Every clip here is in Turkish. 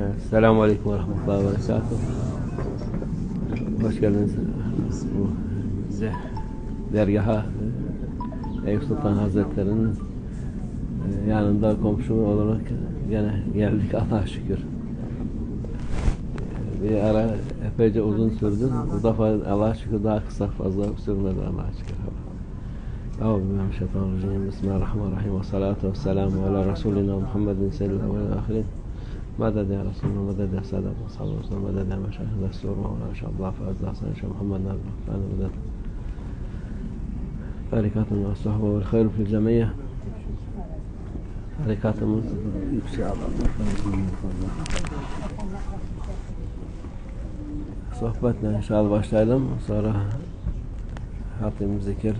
Evet, Selamun Aleyküm ve Rahmetullahi ve Berekatuhu. Hoş geldiniz bu bize dergaha e, Eyüp Sultan Hazretleri'nin e, yanında komşu olarak gene geldik Allah'a şükür. E, Bir ara epeyce uzun sürdü. Bu defa Allah'a şükür daha kısa fazla sürmedi Allah'a şükür. Euzu billahi mineşşeytanirracim. Bismillahirrahmanirrahim. Ve salatu ve selamu ala Resulina Muhammedin seyyidil evvelin ve ahirin. مدد يا رسول الله مدد يا سادة صلى الله عليه وسلم مدد يا مشايخ الدستور مولانا إن شاء الله فأز حسن إن شاء محمد نبي الرحمن مدد بركات مع الصحبة والخير في الجميع بركات من sohbetle inşallah başlayalım. Sonra hatim zikir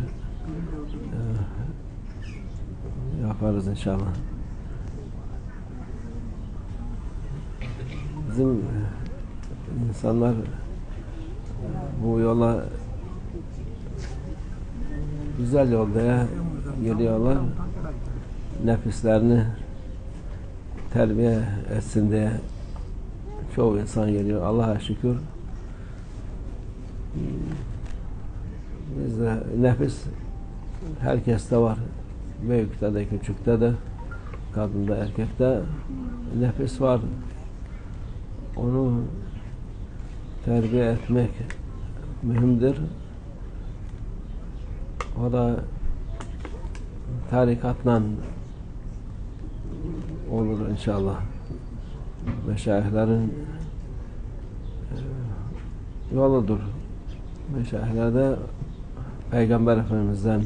e, yaparız inşallah. Bizim e, insanlar bu yola güzel yolda geliyorlar. Nefislerini terbiye etsin diye çoğu insan geliyor. Allah'a şükür. Bizde nefis herkeste var. Büyükte de küçükte de kadında erkekte nefis var. Onu terbiye etmek mühimdir. O da tarikatla olur inşallah. Meşayihlerin e, yoludur. Meşayihler de Peygamber Efendimiz'den,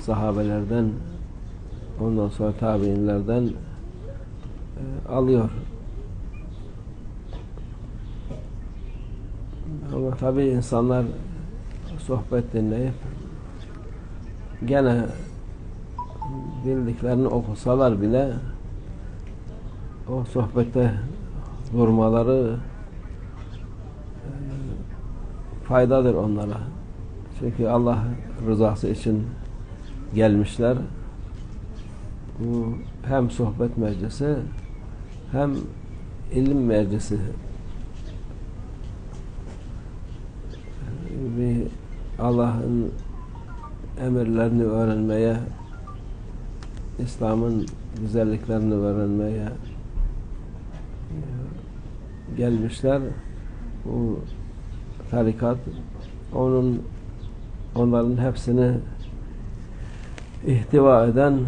sahabelerden, ondan sonra tabiinlerden e, alıyor. Ama tabi insanlar sohbet dinleyip gene bildiklerini okusalar bile o sohbette durmaları e, faydadır onlara. Çünkü Allah rızası için gelmişler. Bu hem sohbet meclisi hem ilim meclisi bir Allah'ın emirlerini öğrenmeye İslam'ın güzelliklerini öğrenmeye gelmişler. Bu tarikat onun onların hepsini ihtiva eden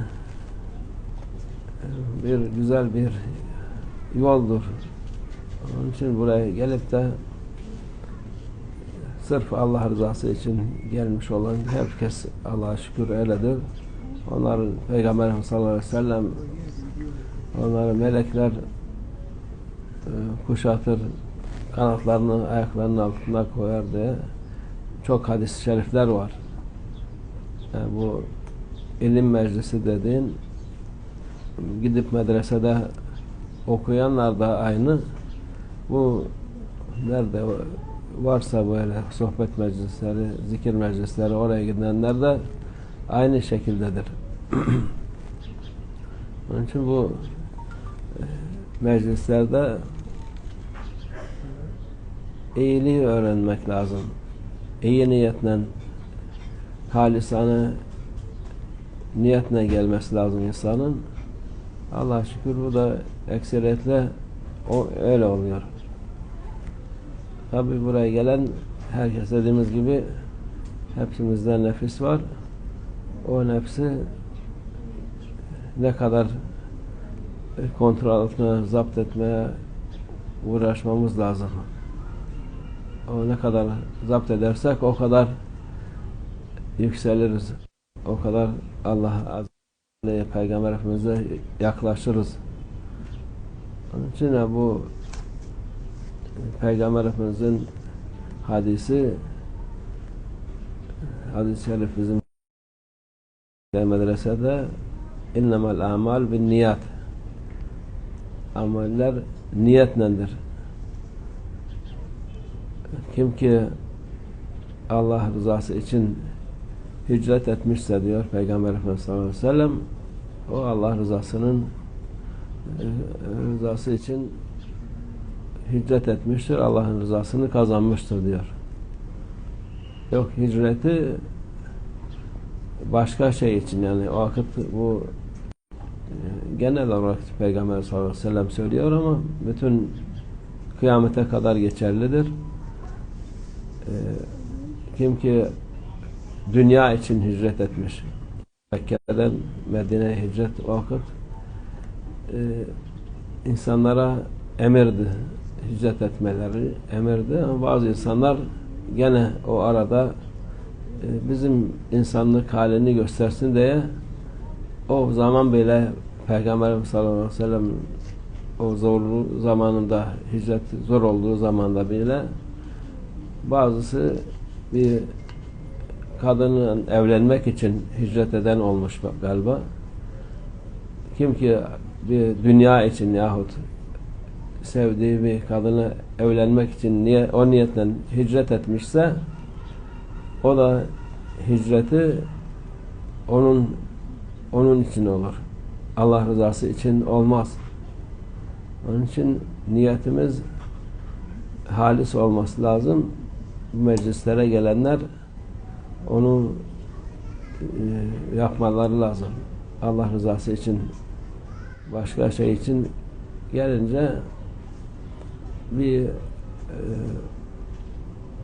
bir güzel bir yoldur. Onun için buraya gelip de sırf Allah rızası için gelmiş olan herkes Allah'a şükür öyledir. Onlar Peygamberimiz sallallahu aleyhi ve sellem onları melekler e, kuşatır kanatlarını ayaklarının altına koyar diye çok hadis-i şerifler var. Yani bu ilim meclisi dediğin gidip medresede okuyanlar da aynı. Bu nerede varsa böyle sohbet meclisleri, zikir meclisleri oraya gidenler de aynı şekildedir. Onun için bu meclislerde iyiliği öğrenmek lazım. İyi niyetle halisane niyetle gelmesi lazım insanın. Allah şükür bu da ekseriyetle o öyle oluyor. Tabi buraya gelen herkes dediğimiz gibi hepsimizde nefis var. O nefsi ne kadar kontrol etmeye, zapt etmeye uğraşmamız lazım. O ne kadar zapt edersek o kadar yükseliriz. O kadar Allah Azze Peygamber Efendimiz'e yaklaşırız. Onun için bu Peygamber Efendimiz'in hadisi hadis-i şerif bizim medresede innemel amal bin niyat ameller niyetlendir. Kim ki Allah rızası için hicret etmişse diyor Peygamber Efendimiz sallallahu aleyhi ve sellem o Allah rızasının rızası için hicret etmiştir, Allah'ın rızasını kazanmıştır diyor. Yok hicreti başka şey için yani vakit bu genel olarak Peygamber sallallahu aleyhi ve sellem söylüyor ama bütün kıyamete kadar geçerlidir. E, kim ki dünya için hicret etmiş Mekke'den Medine'ye hicret vakit e, insanlara emirdi hicret etmeleri emirdi ama bazı insanlar gene o arada e, bizim insanlık halini göstersin diye o zaman bile Peygamberimiz sallallahu aleyhi ve sellem o zorlu zamanında hicret zor olduğu zamanda bile bazısı bir kadının evlenmek için hicret eden olmuş galiba. Kim ki bir dünya için yahut sevdiği bir kadını evlenmek için niye o niyetten hicret etmişse o da hicreti onun onun için olur. Allah rızası için olmaz. Onun için niyetimiz halis olması lazım. Meclislere gelenler onu e, yapmaları lazım. Allah rızası için başka şey için gelince bir e,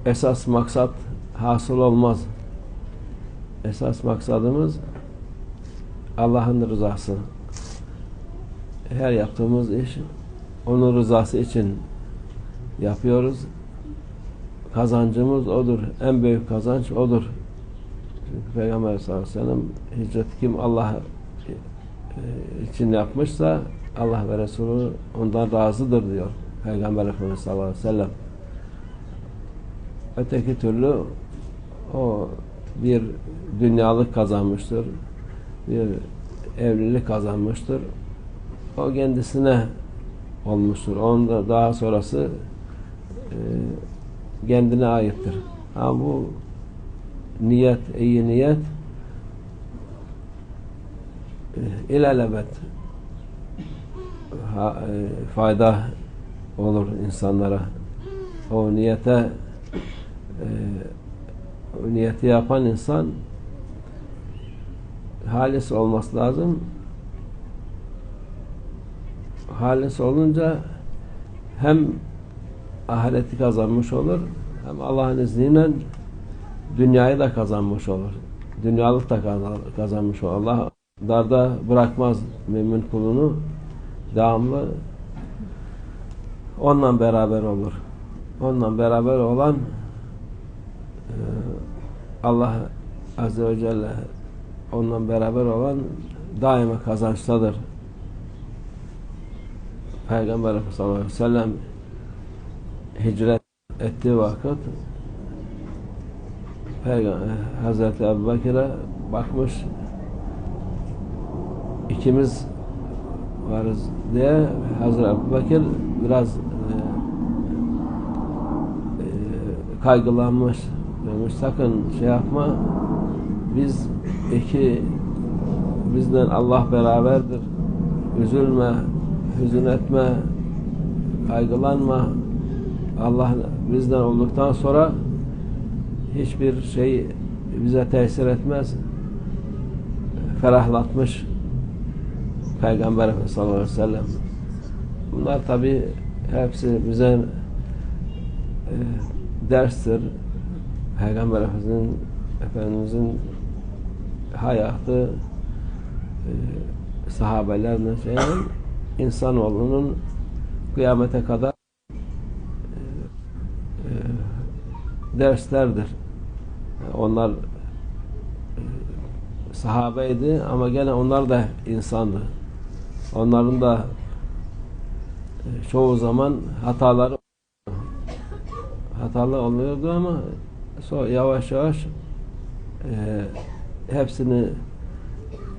esas maksat hasıl olmaz. Esas maksadımız Allah'ın rızası. Her yaptığımız iş onun rızası için yapıyoruz. Kazancımız odur. En büyük kazanç odur. Çünkü Peygamber sallallahu aleyhi ve sellem hicret kim Allah için yapmışsa Allah ve Resulü ondan razıdır diyor. Peygamber Efendimiz sallallahu aleyhi ve sellem. Öteki türlü o bir dünyalık kazanmıştır. Bir evlilik kazanmıştır. O kendisine olmuştur. Onun da daha sonrası e, kendine aittir. Ama bu niyet, iyi niyet e, ilelebet e, fayda olur insanlara. O niyete e, niyeti yapan insan halis olması lazım. Halis olunca hem ahireti kazanmış olur hem Allah'ın izniyle dünyayı da kazanmış olur. Dünyalık da kazanmış olur. Allah darda bırakmaz mümin kulunu. Devamlı onunla beraber olur. Onunla beraber olan e, Allah Azze ve Celle onunla beraber olan daima kazançtadır. Peygamber Efendimiz sallallahu aleyhi ve sellem hicret ettiği vakit Peygamber Hazreti Ebu Bekir'e bakmış ikimiz varız diye Hazreti Ebu Bekir biraz e, e, kaygılanmış demiş sakın şey yapma. Biz iki bizden Allah beraberdir. Üzülme hüzün etme kaygılanma. Allah bizden olduktan sonra hiçbir şey bize tesir etmez. Ferahlatmış Peygamber Efendimiz sallallahu aleyhi ve sellem bunlar tabi hepsi bize e, derstir Peygamber Efendimizin, Efendimizin hayatı e, sahabelerle şey, insanoğlunun kıyamete kadar e, e, derslerdir. Onlar e, sahabeydi ama gene onlar da insandı. Onların da çoğu zaman hataları hatalı oluyordu ama sonra yavaş yavaş e, hepsini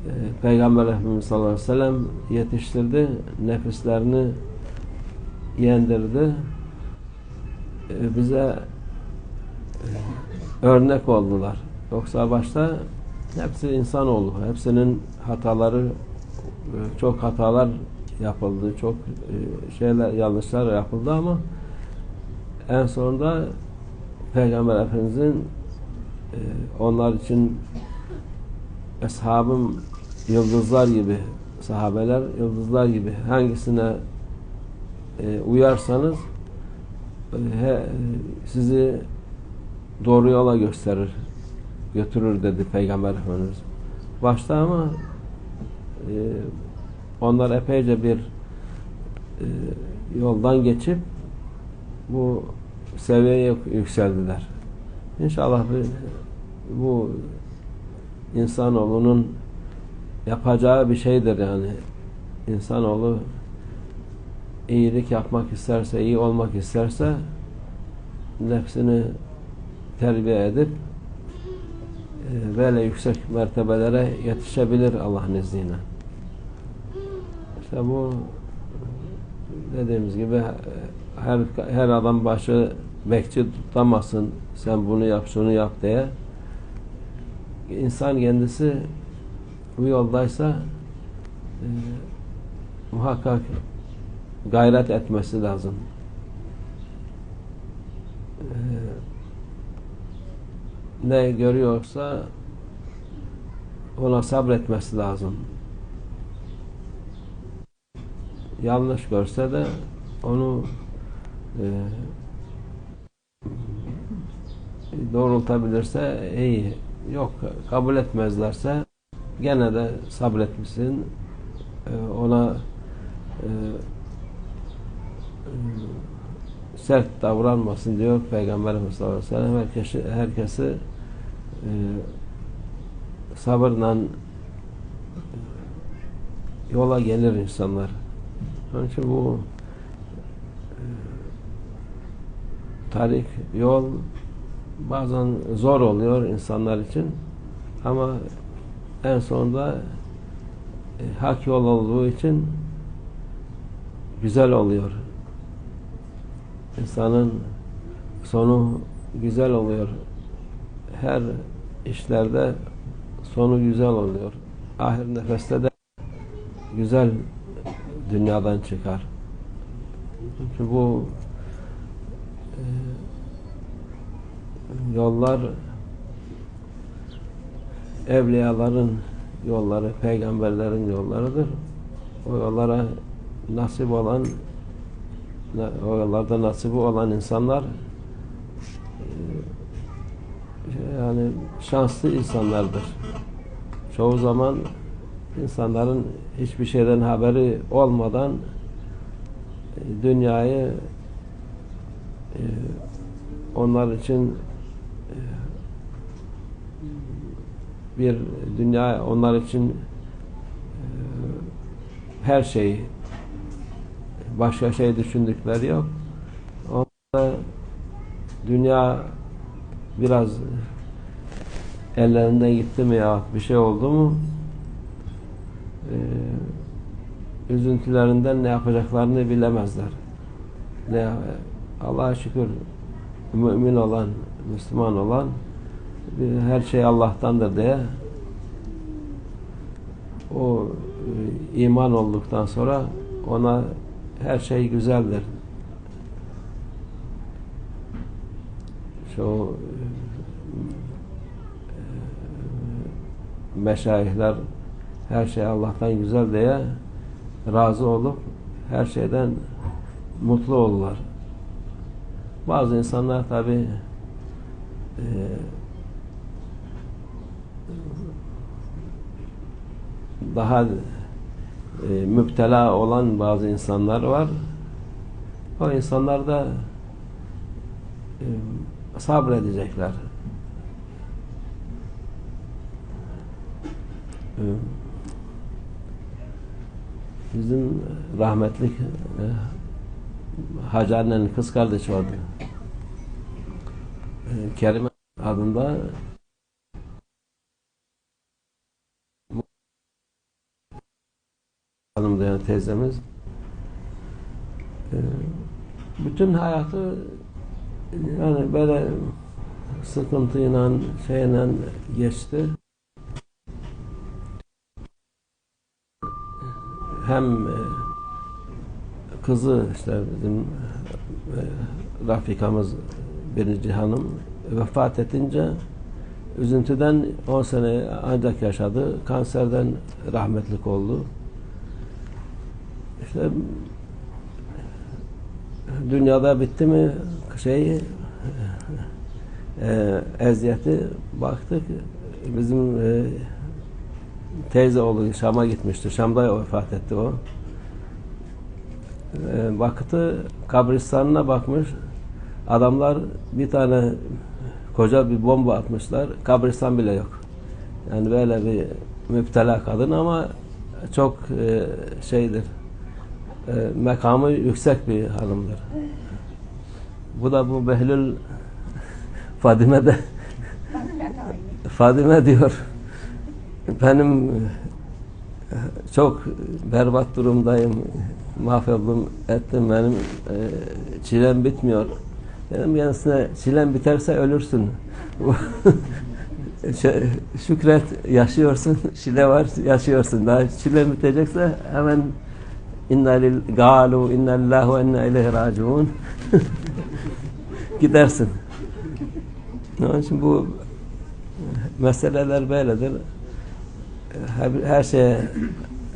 e, Peygamber Efendimiz sallallahu aleyhi ve sellem yetiştirdi. Nefislerini yendirdi. E, bize e, örnek oldular. Yoksa başta hepsi insanoğlu. Hepsinin hataları e, çok hatalar yapıldı. Çok e, şeyler yanlışlar yapıldı ama en sonunda Peygamber Efendimizin e, onlar için eshabım yıldızlar gibi sahabeler yıldızlar gibi hangisine e, uyarsanız sizi doğru yola gösterir götürür dedi Peygamber Efendimiz. Başta ama onlar epeyce bir e, yoldan geçip bu seviyeye yükseldiler. İnşallah bu, bu insanoğlunun yapacağı bir şeydir yani. İnsanoğlu iyilik yapmak isterse, iyi olmak isterse nefsini terbiye edip e, böyle yüksek mertebelere yetişebilir Allah'ın izniyle. İşte bu dediğimiz gibi her her adam başı bekçi tutamasın. Sen bunu yap, şunu yap diye. İnsan kendisi bu yoldaysa e, muhakkak gayret etmesi lazım. E, ne görüyorsa ona sabretmesi lazım. Yanlış görse de onu e, doğrultabilirse iyi. Yok kabul etmezlerse gene de sabretmişsin. E, ona e, sert davranmasın diyor Peygamberimiz sallallahu aleyhi ve sellem. Herkesi, herkesi e, sabırla yola gelir insanlar. Onun için bu e, tarik, yol bazen zor oluyor insanlar için ama en sonunda e, hak yol olduğu için güzel oluyor. İnsanın sonu güzel oluyor. Her işlerde sonu güzel oluyor. Ahir nefeste de güzel dünyadan çıkar. Çünkü bu e, yollar evliyaların yolları, peygamberlerin yollarıdır. O yollara nasip olan o yollarda nasibi olan insanlar e, yani şanslı insanlardır. Çoğu zaman insanların hiçbir şeyden haberi olmadan e, dünyayı e, onlar için e, bir dünya onlar için her şey başka şey düşündükleri yok. Onlar dünya biraz ellerinden gitti mi ya bir şey oldu mu e, üzüntülerinden ne yapacaklarını bilemezler. Ne Allah'a şükür mümin olan, Müslüman olan bir- her şey Allah'tandır diye o e, iman olduktan sonra ona her şey güzeldir. Şu e, meşayihler her şey Allah'tan güzel diye razı olup her şeyden mutlu olurlar. Bazı insanlar tabi daha e, müptela olan bazı insanlar var. O insanlar da e, sabredecekler. E, bizim rahmetlik e, Hacı annenin kız kardeşi vardı. E, Kerime adında hanımdı yani teyzemiz. E, bütün hayatı yani böyle sıkıntıyla şeyle geçti. Hem e, kızı işte bizim e, Rafikamız birinci hanım vefat edince üzüntüden 10 sene ancak yaşadı. Kanserden rahmetlik oldu. İşte dünyada bitti mi şeyi e, eziyeti baktık bizim e, teyze oğlu Şam'a gitmişti. Şam'da vefat etti o. E, baktı kabristanına bakmış. Adamlar bir tane koca bir bomba atmışlar. Kabristan bile yok. Yani böyle bir müptela kadın ama çok e, şeydir. E, mekamı yüksek bir hanımdır. Bu da bu Behlül Fadime de Fadime diyor. Benim e, çok berbat durumdayım. Mahvoldum, ettim. Benim e, çilem bitmiyor. Dedim kendisine çilem biterse ölürsün. Şey, Şükret yaşıyorsun. Çile var yaşıyorsun. Daha çile bitecekse hemen inna lil galu inna lillahi ve inna ileyhi raciun gidersin. Onun için bu meseleler böyledir. Her, her şeye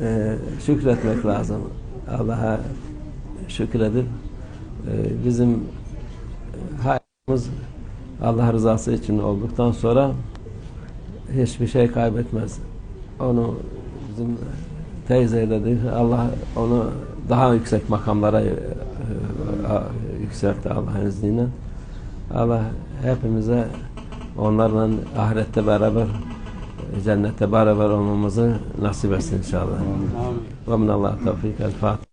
e, şükretmek lazım. Allah'a şükredip e, bizim hayatımız Allah rızası için olduktan sonra hiçbir şey kaybetmez. Onu bizim teyze dedi. Allah onu daha yüksek makamlara e, yükseltti Allah'ın izniyle. Allah hepimize onlarla ahirette beraber cennette beraber olmamızı nasip etsin inşallah. Ve minallah tevfik. El Fatiha.